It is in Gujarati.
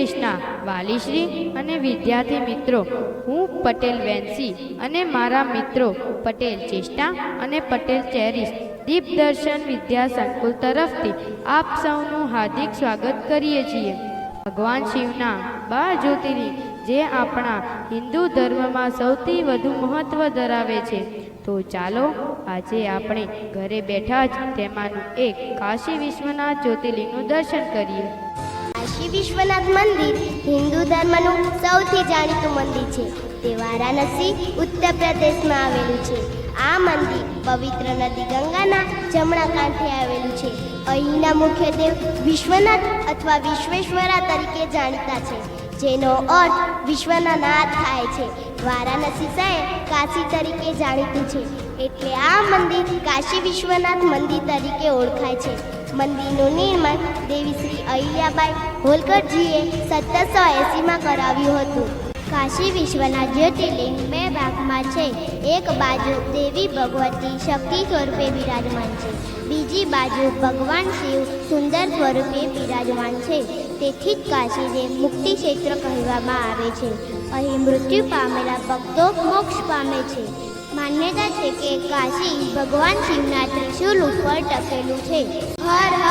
ક્રિષ્ના વાલીશ્રી અને વિદ્યાર્થી મિત્રો, હું પટેલ વેન્સી અને મારા મિત્રો પટેલ ચેષ્ટા અને પટેલ ચેરીશ. દીપદર્શન વિદ્યા સંકુલ તરફથી આપ સૌનું હાર્દિક સ્વાગત કરીએ છીએ. ભગવાન શિવના બાર જ્યોતિર્લિંગ જે આપણા હિન્દુ ધર્મમાં સૌથી વધુ મહત્વ ધરાવે છે. તો ચાલો, આજે આપણે ઘરે બેઠા જ તેમાંનું એક કાશી વિશ્વનાથ જ્યોતિર્લિંગનું દર્શન કરીએ. કાશી વિશ્વનાથ મંદિર હિન્દુ ધર્મનું સૌથી જાણીતું મંદિર છે. તે વારાણસી, ઉત્તર પ્રદેશમાં આવેલું છે. આ મંદિર પવિત્ર નદી ગંગાના જમણા કાંઠે આવેલું છે. અહીંના મુખ્ય દેવ વિશ્વનાથ અથવા વિશ્વેશ્વરા તરીકે જાણીતા છે, જેનો અર્થ વિશ્વના નાથ થાય છે. વારાણસી શહેર કાશી તરીકે જાણીતું છે, એટલે આ મંદિર કાશી વિશ્વનાથ મંદિર તરીકે ઓળખાય છે. મંદિરનું નિર્માણ દેવી શ્રી અહિલ્યાબાઈ હોલકરજીએ સત્તરસો એંસીમાં કરાવ્યું હતું. કાશી વિશ્વના જ્યોતિર્લિંગ બે ભાગમાં છે. એક બાજુ દેવી ભગવતી શક્તિ સ્વરૂપે બિરાજમાન છે. બીજી બાજુ ભગવાન શિવ સુંદર સ્વરૂપે બિરાજમાન છે. તેથી જ કાશીને મુક્તિ ક્ષેત્ર કહેવામાં આવે છે. અહીં મૃત્યુ પામેલા ભક્તો મોક્ષ પામે છે. માન્યતા છે કે કાશી ભગવાન શિવના ત્રિશૂલ ઉપર ટકેલું છે. હર હર